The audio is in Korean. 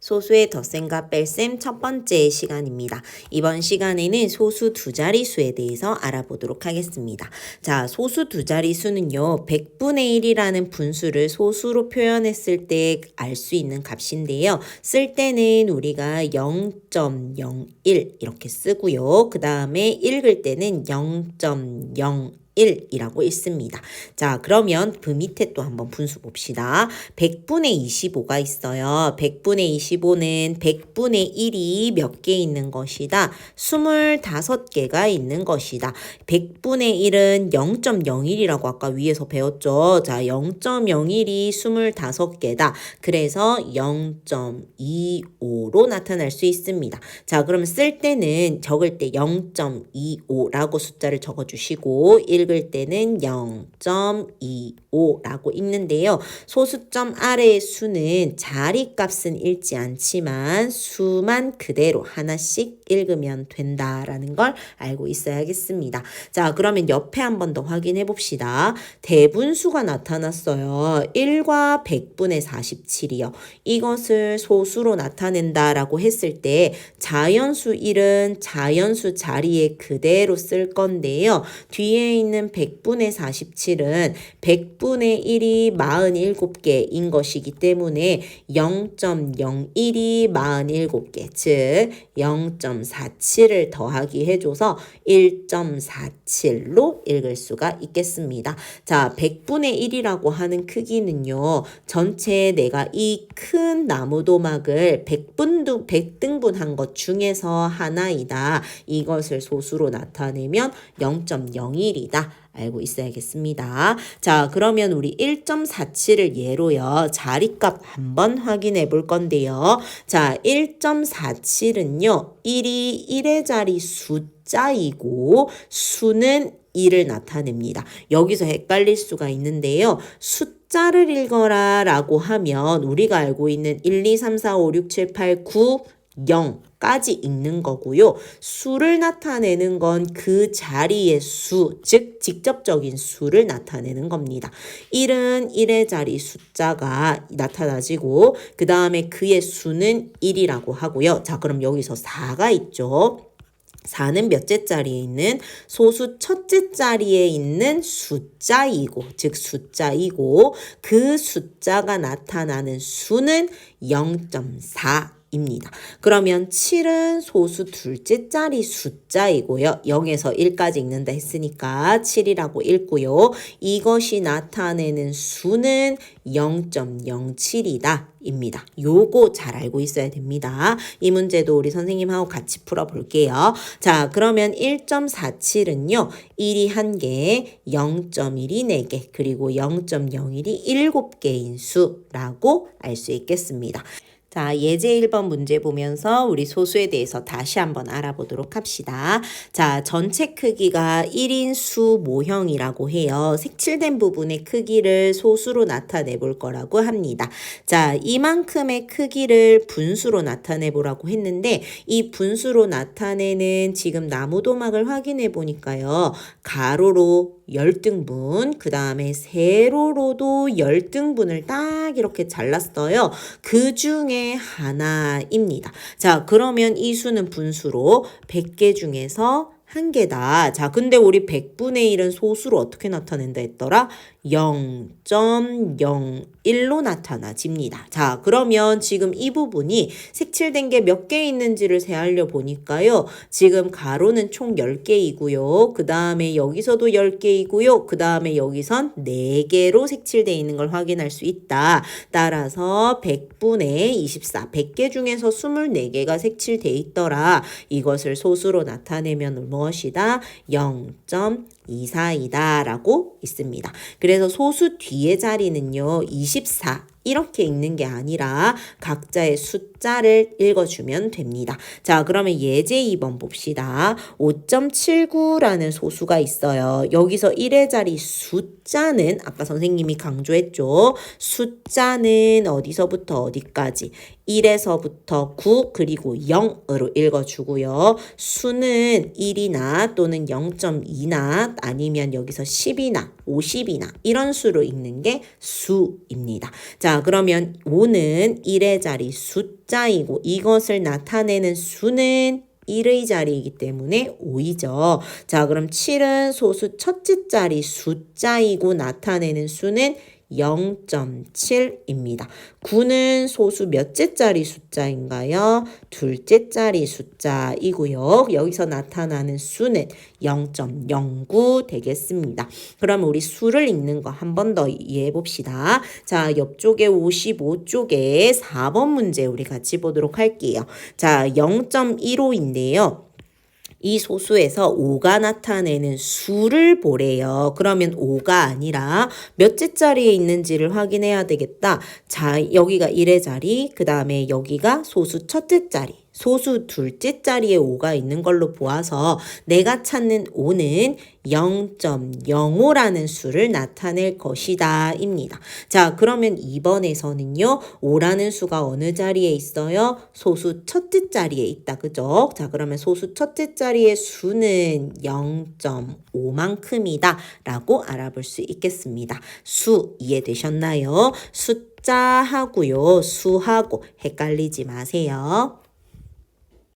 소수의 덧셈과 뺄셈 첫 번째 시간입니다. 이번 시간에는 소수 두 자릿수에 대해서 알아보도록 하겠습니다. 자, 소수 두 자릿수는요, 100분의 1이라는 분수를 소수로 표현했을 때 알 수 있는 값인데요. 쓸 때는 우리가 0.01 이렇게 쓰고요. 그 다음에 읽을 때는 0.0 1이라고 읽습니다. 자, 그러면 그 밑에 또 한번 분수 봅시다. 100분의 25가 있어요. 100분의 25는 100분의 1이 몇 개 있는 것이다. 25개가 있는 것이다. 100분의 1은 0.01이라고 아까 위에서 배웠죠. 자, 0.01이 25개다. 그래서 0.25로 나타날 수 있습니다. 자, 그럼 쓸 때는 적을 때 0.25라고 숫자를 적어 주시고 읽을 때는 0.25라고 읽는데요. 소수점 아래의 수는 자리값은 읽지 않지만 수만 그대로 하나씩 읽으면 된다라는 걸 알고 있어야겠습니다. 자, 그러면 옆에 한 번 더 확인해 봅시다. 대분수가 나타났어요. 1과 100분의 47이요. 이것을 소수로 나타낸다라고 했을 때 자연수 1은 자연수 자리에 그대로 쓸 건데요. 뒤에 있는 100분의 47은 100분의 1이 47개인 것이기 때문에 0.01이 47개, 즉 0.47을 더하기 해줘서 1.47로 읽을 수가 있겠습니다. 자, 100분의 1이라고 하는 크기는요, 전체 내가 이 큰 나무도막을 100분도, 100등분한 것 중에서 하나이다. 이것을 소수로 나타내면 0.01이다. 알고 있어야겠습니다. 자, 그러면 우리 1.47을 예로요. 자리값 한번 확인해 볼 건데요. 자, 1.47은요. 1이 1의 자리 숫자이고 수는 1을 나타냅니다. 여기서 헷갈릴 수가 있는데요. 숫자를 읽어라 라고 하면 우리가 알고 있는 1, 2, 3, 4, 5, 6, 7, 8, 9, 0까지 읽는 거고요. 수를 나타내는 건 그 자리의 수, 즉 직접적인 수를 나타내는 겁니다. 1은 1의 자리 숫자가 나타나지고 그 다음에 그의 수는 1이라고 하고요. 자, 그럼 여기서 4가 있죠. 4는 몇째 자리에 있는 소수 첫째 자리에 있는 숫자이고, 즉 숫자이고, 그 숫자가 나타나는 수는 0.4. 입니다. 그러면 7은 소수 둘째 자리 숫자이고요. 0에서 1까지 읽는다 했으니까 7이라고 읽고요. 이것이 나타내는 수는 0.07이다. 입니다. 요거 잘 알고 있어야 됩니다. 이 문제도 우리 선생님하고 같이 풀어볼게요. 자, 그러면 1.47은요. 1이 1개, 0.1이 4개, 그리고 0.01이 7개인 수라고 알 수 있겠습니다. 자, 예제 1번 문제 보면서 우리 소수에 대해서 다시 한번 알아보도록 합시다. 자, 전체 크기가 1인 수 모형이라고 해요. 색칠된 부분의 크기를 소수로 나타내 볼 거라고 합니다. 자, 이만큼의 크기를 분수로 나타내 보라고 했는데 이 분수로 나타내는 지금 나무 도막을 확인해 보니까요. 가로로 열등분, 그 다음에 세로로도 열등분을 딱 이렇게 잘랐어요. 그 중에 하나입니다. 자, 그러면 이 수는 분수로 100개 중에서 한 개다. 자, 근데 우리 100분의 1은 소수로 어떻게 나타낸다 했더라? 0.01로 나타나집니다. 자, 그러면 지금 이 부분이 색칠된 게 몇 개 있는지를 세알려 보니까요. 지금 가로는 총 10개이고요. 그 다음에 여기서도 10개이고요. 그 다음에 여기선 4개로 색칠되어 있는 걸 확인할 수 있다. 따라서 100분의 24, 100개 중에서 24개가 색칠되어 있더라. 이것을 소수로 나타내면 무엇이다? 0.24이다 라고 있습니다. 그래서 소수 뒤의 자리는요, 24. 이렇게 읽는 게 아니라 각자의 숫자를 읽어주면 됩니다. 자, 그러면 예제 2번 봅시다. 5.79라는 소수가 있어요. 여기서 1의 자리 숫자는 아까 선생님이 강조했죠. 숫자는 어디서부터 어디까지? 1에서부터 9 그리고 0으로 읽어주고요. 수는 1이나 또는 0.2나 아니면 여기서 10이나 50이나 이런 수로 읽는 게 수입니다. 자, 자, 그러면 5는 1의 자리 숫자이고 이것을 나타내는 수는 1의 자리이기 때문에 5이죠. 자, 그럼 7은 소수 첫째 자리 숫자이고 나타내는 수는 0.7입니다. 9는 소수 몇째 자리 숫자인가요? 둘째 자리 숫자이고요. 여기서 나타나는 수는 0.09 되겠습니다. 그럼 우리 수를 읽는 거 한 번 더 이해해 봅시다. 자, 옆쪽에 55쪽에 4번 문제 우리 같이 보도록 할게요. 자, 0.15인데요. 이 소수에서 5가 나타내는 수를 보래요. 그러면 5가 아니라 몇째 자리에 있는지를 확인해야 되겠다. 자, 여기가 1의 자리, 그 다음에 여기가 소수 첫째 자리. 소수 둘째 자리에 5가 있는 걸로 보아서 내가 찾는 5는 0.05라는 수를 나타낼 것이다 입니다. 자 그러면 2번에서는요 5라는 수가 어느 자리에 있어요? 소수 첫째 자리에 있다 그죠? 자 그러면 소수 첫째 자리의 수는 0.5만큼이다 라고 알아볼 수 있겠습니다. 수 이해되셨나요? 숫자하고요 수하고 헷갈리지 마세요.